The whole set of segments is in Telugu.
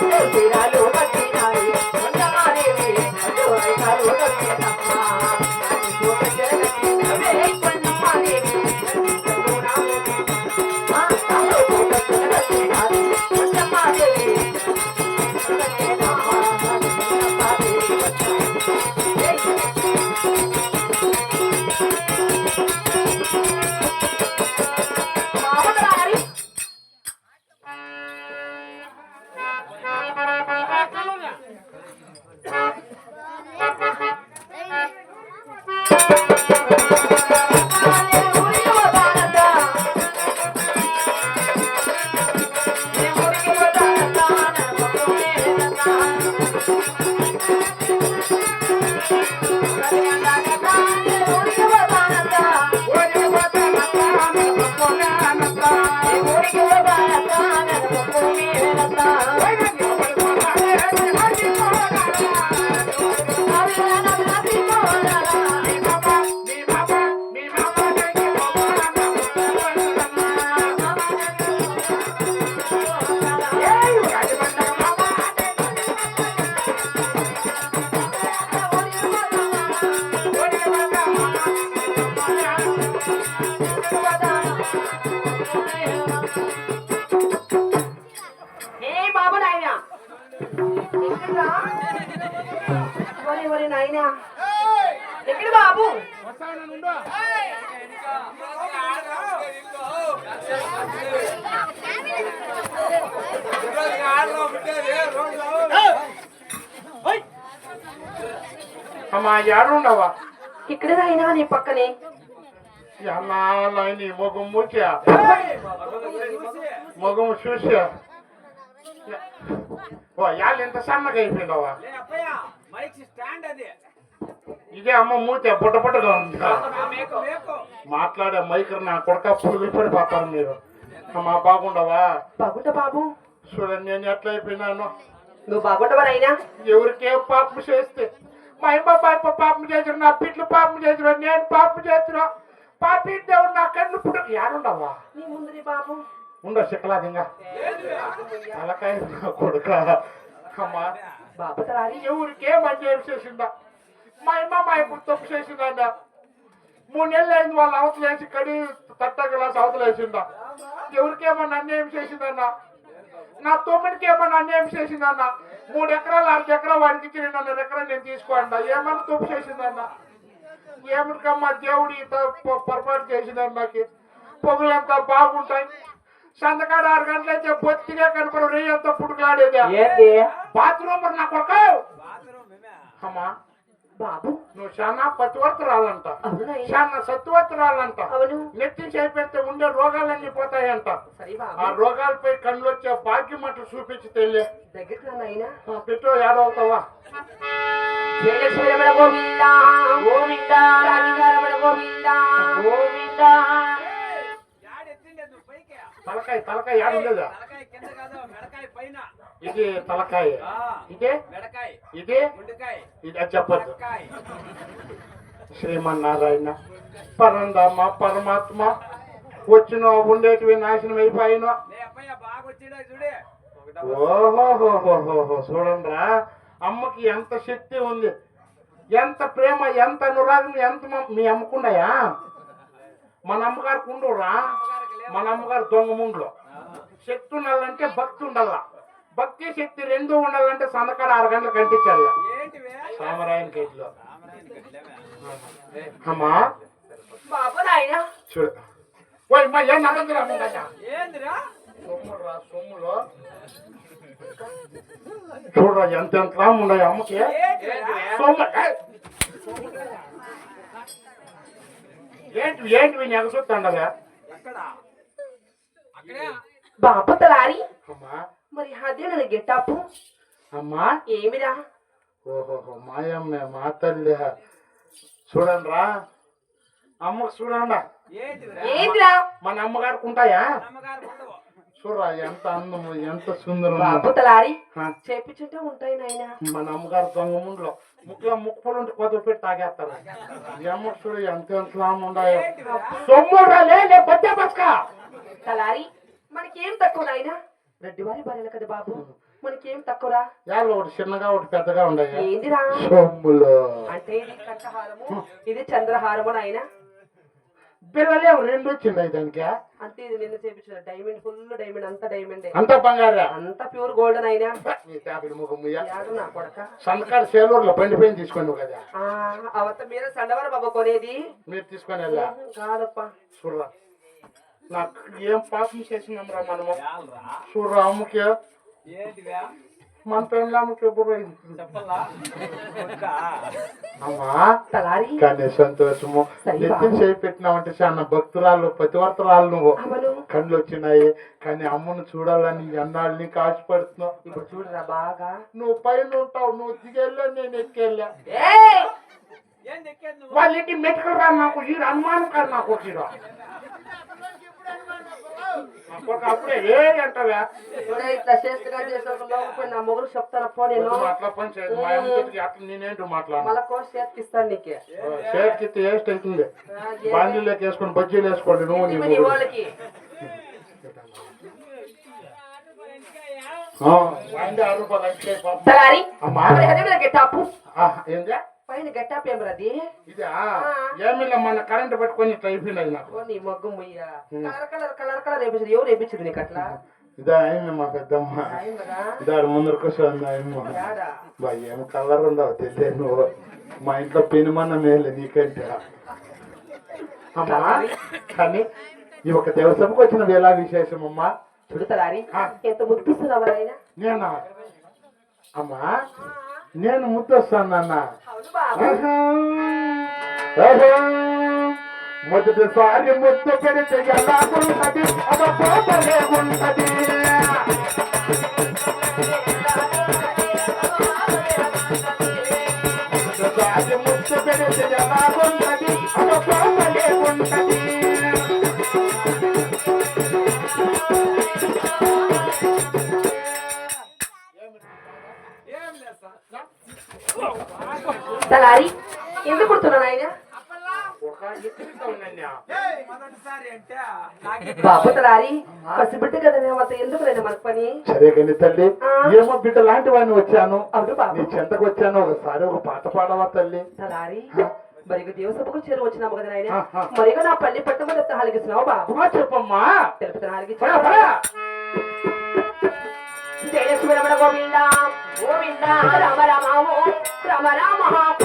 Thank you. నాయనా. ఎక్కడ బాబు? అమ్మా యాడుండవా ఇక్కడ నాయనా నీ పక్కనే? ఎన్నాళ్ళని మొగం ముచ్చా మొగం చూసా? ఓ యాళ్ళు ఇంత సన్నగా మైక్ స్టాండ్ అది ఇదే అమ్మ మూత పుట్ట పుట్టగా ఉంది. మాట్లాడే మైకర్ నా కొడక పురుగు పడిపోతారు మీరు. అమ్మా బాగుండవా? బాగుంట బాబు. చూడండి నేను ఎట్లా అయిపోయినాను. నువ్వు బాగుంటవా నాయనా? ఎవరికేం పాపం చేస్తే? మా అమ్మ పాప పాపం చేసిన నా పిట్లు పాపం చేసిన నేను పాపం చేసిన పాపి దేవుడు నా కన్ను పుట్ట యాడుండవా? నీ ముందు బాబు. ఉండ శిక్కలాదింగా తలకాయ కొడుక. అమ్మా బాబు ఎవరికే మంచి చేసిందా మా అమ్మ మా ఇప్పుడు తప్పు చేసిందా మూడు నెలలు అయింది వాళ్ళు అవతల వేసి కడి తట్ట గ్లాస్ అవతల వేసిందా? ఎవరికేమన్నా అన్యాయం చేసిందన్నా? నా తొమ్మిదికేమన్నా అన్యాయం చేసిందన్నా? మూడు ఎకరాలు అర్ధ ఎకరా వాడికి ఇచ్చి రెండున్నర ఎకరా నేను తీసుకోండి? ఏమన్నా తప్పు చేసిందన్నా? ఏమిటికమ్మా దేవుడి ఇంత పొ- పొరపాటు చేసిందన్నాకి పొగులంతా బాగుంటాయి. సంతకాడ ఆరు గంటలైతే బొత్తిగా కనపడు రేయి అంతా పుడుకులాడేది? ఏంటి బాత్రూమ్ నా కొడుక? అమ్మా బాబు. నువ్వు చాలా పతివర్తరాలంట. చాలా సత్తువర్తరాలంట అవును. నెత్తి చేపెడితే ఉండే రోగాలన్నీ పోతాయంట. సరే ఆ రోగాలపై కళ్ళు వచ్చే భాగ్యం అట్లు చూపించి నాయనా పెట్టో ఏడవుతావా గోవింద. గోవింద. గోవింద. తలకాయ తలకాయ పైన. ఇది తలకాయ. ఇదే? ఇదే? ఇది అది చెప్పద్దు. తలకాయ శ్రీమన్నారాయణ పరంధామ పరమాత్మ వచ్చిన ఉండేటివి నాశనం అయిపోయినా. ఓహోహోహోహో చూడండిరా. అమ్మకి ఎంత శక్తి ఉంది. ఎంత ప్రేమ ఎంత అనురాగం ఎంత మ- మీ అమ్మకున్నాయా మన అమ్మగారికి ఉండురా మన అమ్మగారు దొంగ ముండ్లో. శక్తి ఉండాలంటే భక్తి ఉండాల. భక్తి శక్తి రెండు ఉండాలంటే సందకాడ ఆరు గంటలు కనిపించాలి. కేజీలో రామరాయన గడ్డమే. అమ్మా. బాబు నాయనా. చూడు. ఓయ్ మా ఏం నగదురా సొమ్ములో చూడరా ఎంత ఎంత ఉన్నాయి అమ్మకి? సొమ్ము! ఏంటి ఏంటి నెగసొత్తండగా ఎక్కడ? బాబు తలారి అమ్మా. మరి అదే నన్ను గెట్టప్పు అమ్మా. ఏమిరా? ఓహోహో మాయమ్మే మా తల్లి. చూడండిరా. అమ్మకు చూడండి. ఏంటిరా? మన అమ్మగారికి ఉంటాయా? చూడరా ఎంత అందము ఎంత సుందరం బాబు తలారి ఆ, చేపించుంటే ఉంటాయి నాయన. మన అమ్మగారు దొంగ ముందులో ముక్కులో ముక్కులు ఉంటే కొద్దిగా పెట్టి తాగేస్తారు. అమ్మ చూడు ఎంత ఎంత సొమ్మురా లే బొద్దే బస్కా తలారి మనకేం తక్కువ నాయన? రెడ్డివారి భార్యలు కదా బాబు. మనకేం తక్కువరా? యాళ్ళు ఒకటి చిన్నగా ఒకటి పెద్దగా ఉన్నాయి ఏందిరా? సొమ్ములు. అంటే ఇది కంఠహారము ఇది చంద్రహారము నాయన. పిల్లలే రెండు వచ్చింది దానికి? అంతే ఇది నిన్న చేపించిన డైమండ్ ఫుల్ డైమండ్ అంతా డైమండే. అంతా బంగారా? అంతా ప్యూర్ గోల్డ్ అయినా నీ కొడక? సంతకాడు సేలూరులో బండిపోయి తీసుకొని కదా. ఆ, అవత మీరే సండవర బాబా కొనేది. మీరు తీసుకొని కాదప్ప. చూడరా. నాకు ఏం పాపం చేసినాంరా మనము? చాలరా చూడరా అమ్మకి. ఏంటివా? మన పెళ్ళామకి ఎప్పుడు? అమ్మా కానీ సంతోషము. నిత్యం బాబు. చేయి పెట్టినావంటే చాలా భక్తురాలు పతివర్తరాలు నువ్వు కళ్ళు వచ్చినాయి కానీ అమ్మను చూడాలని ఎన్నాళ్ళు నీకు ఆశపడుతున్నావు ఇప్పుడు చూడరా బాగా. నువ్వు పైన ఉంటావు. నువ్వు దిగెళ్ళా నేను ఎక్కెళ్ళా. ఏయ్! ఏం ఎక్కేది నువ్వు? వాళ్ళ ఇంటి మెట్టుకులు రా నాకు ఈ అనుమానం కాదు నాకు వచ్చిరా అప్పుడే ఏ అంటావా చూడే ఇట్లా చేస్తుగా చేసిన నా మొగుడు చెప్తాను పో నేను నువ్వు. అట్లా పని చేయదు మా అమ్మకి అట్లా నేనేంటో మాట్లాడు మళ్ళా కోసి చేతికిస్తాను నీకే. చేతికి వేస్ట్ అవుతుంది వేసుకొని బజ్జీలు వేసుకోండి నువ్వు నీ. వాళ్ళకి. అమ్మా మరి అదే పైన గెట్టాపు ఏం రది? ఇదా? ఏమిలే మన కరెంట్ పెట్టుకొని ఇట్లా అయిపోయినది నాకు. నీ మొగ్గు ముయ్య. కలర్ కలర్ కలర్ కలర్ వేపించింది ఎవరు వేపించింది నీకు అట్లా? ఇదా అయింది మా పెద్దమ్మ. వస్తుంది అమ్మ. యాడా? బా ఏం కలర్ ఉండవు తెలియదు నువ్వు. మా ఇంట్లో పెనుమన్న మేలు నీకంటే. అమ్మా కానీ ఈ ఒక దేవసంకి వచ్చిన వేళ విశేషం అమ్మా? చూడు తలారి ఆ. ఎంత ముద్దుస్తున్నావు నేనా? అమ్మా నేను ముద్దొస్తాను నాన్న. మొదటిసారి ముద్దు పెడితే ఎలాగుంటది అదొకలే ఉంటది. మొదటిసారి ముద్దు పెడితే ఎలాగుంటది తలారి ఎందుకు బాబు తలారి పసిబిడ్డ అంత ఎందుకు లేదు పని? సరే కానీ తల్లి. ఏమో బిడ్డ లాంటి వాడిని వచ్చాను. నీ చెంతకు వచ్చాను. ఒకసారి ఒక పాట పాడవా తల్లి? తలారి మరిగ దేవసభకు చేరు వచ్చినాము కదా నాయన. ఆహా. మరిగ నా పల్లి చెప్తా హాలిగిస్తున్నావు బాబు అమ్మా చెప్పమ్మా. రమణ గోవింద. గోవింద రామ రామ రామ రామ రామ రామ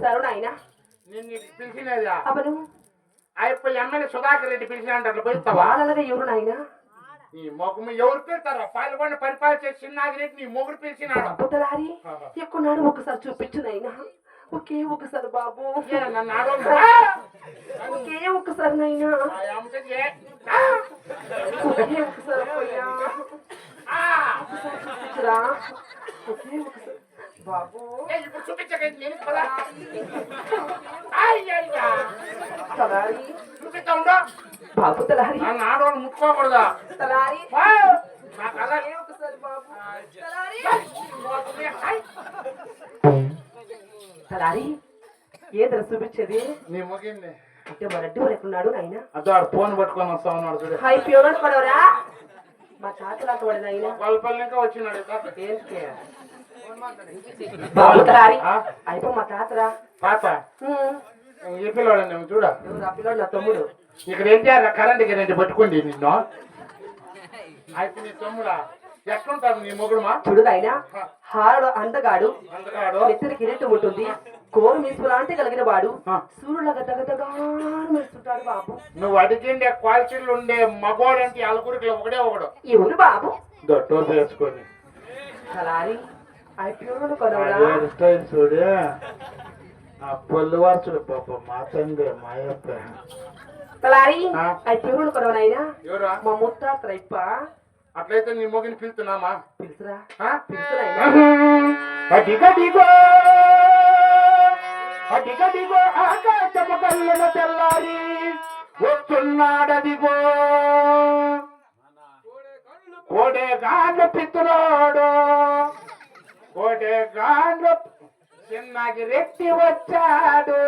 పిలుస్తారు నాయన? పిలిచినదా అవను అయిపోయి ఎమ్మెల్యే సుధాకర్ రెడ్డి పోయిస్తావా? వాళ్ళగా ఎవరు నాయన? నీ మొగ్గు ఎవరు పిలుస్తారా పాల్గొండ పరిపాలన చేసి చిన్నాది రెడ్డి నీ మొగుడు పిలిచినాడు. ఆహా. ఎక్కున్నాడు ఒకసారి చూపించు నాయన. ఒకే ఒకసారి బాబు. ఒకే ఒకసారి ఏ? ఒకే ఒకసారి పోయా. ఆ! చూపించురా. ఒకే ఒకసారి. బాబు. ఏ, ఇప్పుడు చూపించకండి నేను కదా? అయ్యయ్యా. తలారి. చూపిస్తా బాబు తలారి. ముట్టుకోకూడదా? తలారి. ఒకసారి బాబు. తలారి. ఆయ్! తలారి ఏదర చూపించేది? నీ మొగింది అంటే మా రెడ్డి వాడు ఎక్కడున్నాడు నాయన? అదో ఆడు ఫోన్ పట్టుకొని వస్తా ఉన్నాడు చూడు. హై ప్యూర్ కొడవరా మా తాత లాంటి వాడు నాయన. గొల్లపల్లి ఇంకా వచ్చినాడు. ఇట్లా. ఏంటి అయిపో మా తాతరా. పిల్లవాడు నువ్వు చూడ. ఎవరు ఆ పిల్లోడు నా తమ్ముడు? ఇక్కడ ఏం చేయాలి? కరెంట్ కరెంట్ పట్టుకోండి నిన్ను. అయితే నీ తమ్ముడా. ఎట్లుంటాడు నీ మొగుడుమా చూడు నాయనా హారుడు అందగాడు. నెత్తిన కిరీటం ఉంటుంది. కోరు మీసు లాంటి కలిగిన వాడు. సూర్యుల మెరుస్తుంటాడు బాబు. నువ్వు అడిగిండే క్వాలిటీలు ఉండే మగోడంటే అలుగురికి ఒకడే ఒకడు. ఎవరు బాబు? దొట్టో కలారి చూడు. ఆ పొల్లు వార్చుడు పాప మా తండ్రి మా యొక్క కలారి ఆ. పిల్లోడు కొనవనైనా ఎవరా? మా ముత్త త్రైప్ప అట్లయితే నీ మొగిని పిలుతున్నామా? పిలుసురా? ఆ? పిలుసునైనా అడిగడిగో అడిగడిగో ఆకాశము కళ్ళన తెల్లారి వస్తున్నాడదిగో కోడే గాండ్ల పిత్తులోడు కోడే గాండ్ల చిన్నకి రెట్టి వచ్చాడు.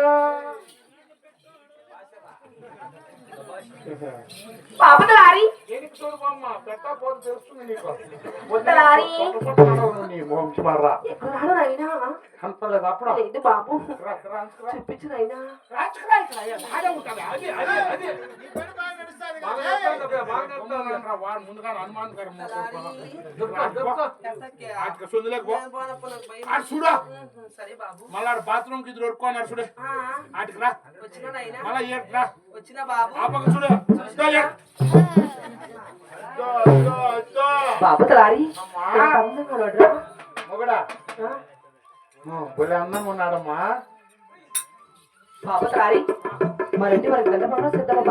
బాబు కలారి దేనికి చూడమ్మా పెట్టకపోతే తెలుస్తుంది నీకు. వద్దలారి. నీ మోంచి మర్రా. ఎక్కడున్నాడు నాయనా? కనపడలేదు అప్పుడు? లేదు బాబు. రా, రా, రా. చూపించు నాయనా. రాచుకురా ఇక్కడ, అయ్యా, బాగానే ఉంటుంది. అది అది అది బాగా నడుస్తాను కదా, బాగా నడుస్తాను రా, వాడు ముందుగానే హనుమాన్ గారు మూసుకొని దుబ్బ, దుబ్బ. ఆటికి సొందులేకు పో. ఆడు చూడు. సరే బాబు. మళ్ళా బాత్రూమ్కి ఇద్దరు వడుకోన్నారు చూడు. ఆ, ఆటికి రా. వచ్చిన నాయనా? మళ్ళా ఏడు రా. వచ్చిన బాబు? ఆ పక్క చూడు. బాబు తలారి. ఆ, భలే అందంగా ఉన్నాడమ్మా. బాబు తలారి. మరింటి మనకి గంట సిద్ధమా